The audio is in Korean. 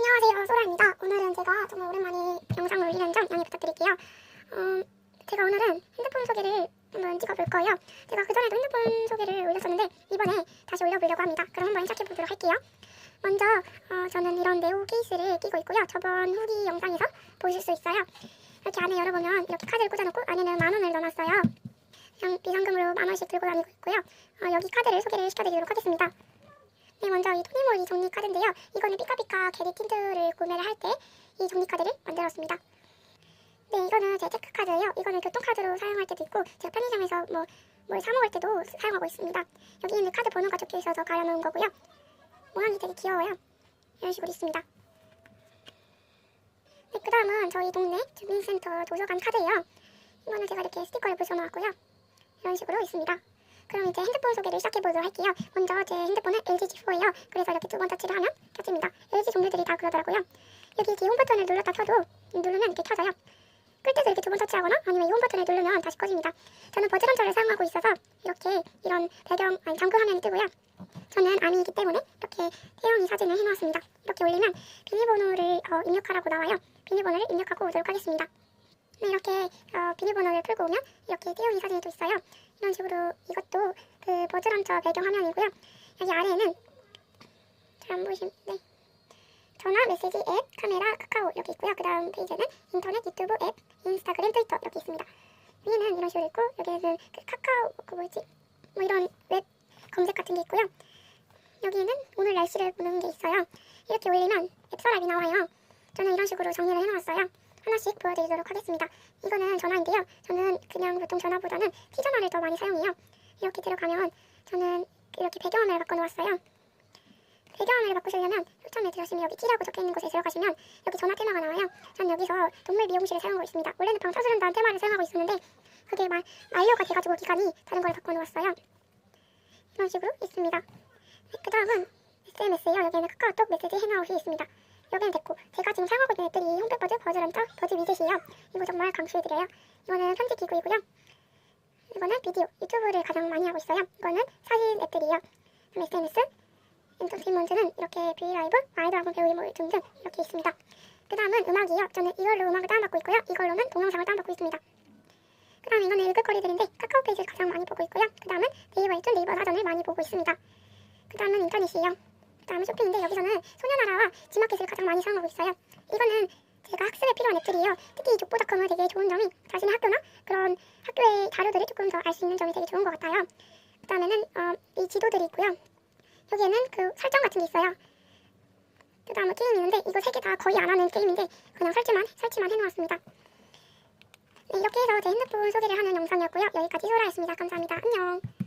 안녕하세요. 소라입니다. 오늘은 제가 정말 오랜만에 영상을 올리는 점 양해 부탁드릴게요. 어, 제가 오늘은 핸드폰 소개를 한번 찍어볼 거예요. 제가 그전에도 핸드폰 소개를 올렸었는데 이번에 다시 올려보려고 합니다. 그럼 한번 시작해보도록 할게요. 먼저 어, 저는 이런 네오 케이스를 끼고 있고요. 저번 후기 영상에서 보실 수 있어요. 이렇게 안에 열어보면 이렇게 카드를 꽂아놓고 안에는 만 원을 넣어놨어요. 그냥 비상금으로 만 원씩 들고 다니고 있고요. 어, 여기 카드를 소개를 시켜드리도록 하겠습니다 네, 먼저 이 토니모리 정리 카드인데요. 이거는 피카피카 게리 틴트를 구매를 할 때 이 정리 카드를 만들었습니다. 네, 이거는 제 체크 카드예요. 이거는 교통카드로 사용할 때도 있고 제가 편의점에서 뭐 뭘 사 먹을 때도 사용하고 있습니다. 여기 있는 카드 번호가 적혀 있어서 가려놓은 거고요. 모양이 되게 귀여워요. 이런 식으로 있습니다. 네, 그 다음은 저희 동네 주민센터 도서관 카드예요. 이거는 제가 이렇게 스티커를 붙여놓았고요. 이런 식으로 있습니다. 그럼 이제 핸드폰 소개를 시작해보도록 할게요. 먼저 제 핸드폰은 LG G4예요. 그래서 이렇게 두 번 터치를 하면 켜집니다. LG 종류들이 다 그러더라고요. 여기 이렇게 홈 버튼을 눌렀다 켜도 누르면 이렇게 켜져요. 끌 때도 이렇게 두 번 터치하거나 아니면 이 홈 버튼을 누르면 다시 꺼집니다. 저는 버즈런저를 사용하고 있어서 이렇게 이런 배경 아니 잠금 화면이 뜨고요. 저는 아미이기 때문에 이렇게 태영이 사진을 해놓았습니다. 이렇게 올리면 비밀번호를 어, 입력하라고 나와요. 비밀번호를 입력하고 오도록 하겠습니다. 네, 이렇게 어, 비밀번호를 풀고 오면 이렇게 띄용이 사진이 또 있어요. 이런 식으로 이것도 그 버즈런처 배경 화면이고요. 여기 아래에는 잘 안 보이시네. 네. 전화, 메시지, 앱, 카메라, 카카오 이렇게 있고요. 그 다음 페이지는 인터넷, 유튜브, 앱, 인스타그램, 트위터 이렇게 있습니다. 위에는 이런 식으로 있고 여기에는 그 카카오 그 뭐지 뭐 이런 웹 검색 같은 게 있고요. 여기는 오늘 날씨를 보는 게 있어요. 이렇게 올리면 앱 서랍이 나와요. 저는 이런 식으로 정리를 해놓았어요. 하나씩 보여드리도록 하겠습니다. 이거는 전화인데요. 저는 그냥 보통 전화보다는 T전화를 더 많이 사용해요. 이렇게 들어가면 저는 이렇게 배경화면을 바꿔놓았어요. 배경화면을 바꾸시려면 추천을 드렸으면 여기 T라고 적혀있는 곳에 들어가시면 여기 전화 테마가 나와요. 전 여기서 동물 미용실을 사용하고 있습니다. 원래는 방탄소년단 테마를 사용하고 있었는데 그게 만, 만료가 돼가지고 기간이 다른 걸 바꿔놓았어요. 이런 식으로 있습니다. 네, 그 다음은 SMS예요. 여기에는 카카오톡 메시지 행아웃이 있습니다. 여기는 됐고 제가 지금 사용하고 있는 앱들이 홈페이퍼즈, 버즈런터, 버즈 위젯이에요. 이거 정말 강추해드려요. 이거는 편집 기구이고요. 이거는 비디오, 유튜브를 가장 많이 하고 있어요. 이거는 사진 앱들이에요. 그다음 SNS, 엔터테인먼트는 이렇게 브이라이브, 아이돌 배우 뭐 등등 이렇게 있습니다. 그 다음은 음악이에요. 저는 이걸로 음악을 다운받고 있고요. 이걸로는 동영상을 다운받고 있습니다. 그 다음 이거는 읽을거리들인데 카카오 페이지를 가장 많이 보고 있고요. 그 다음은 네이버 일준 네이버 사전을 많이 보고 있습니다. 그 다음은 인터넷이에요. 그 다음은 쇼핑인데 여기서는 소녀나라와 지마켓을 가장 많이 사용하고 있어요. 이거는 제가 학습에 필요한 앱들이에요. 특히 이 족보닷컴은 되게 좋은 점이 자신의 학교나 그런 학교의 자료들을 조금 더 알 수 있는 점이 되게 좋은 것 같아요. 그 다음에는 어, 이 지도들이 있고요. 여기에는 그 설정 같은 게 있어요. 그 다음에 게임이 있는데 이거 세 개 다 거의 안 하는 게임인데 그냥 설치만 설치만 해놓았습니다. 네, 이렇게 해서 제 핸드폰 소개를 하는 영상이었고요. 여기까지 소라였습니다. 감사합니다. 안녕.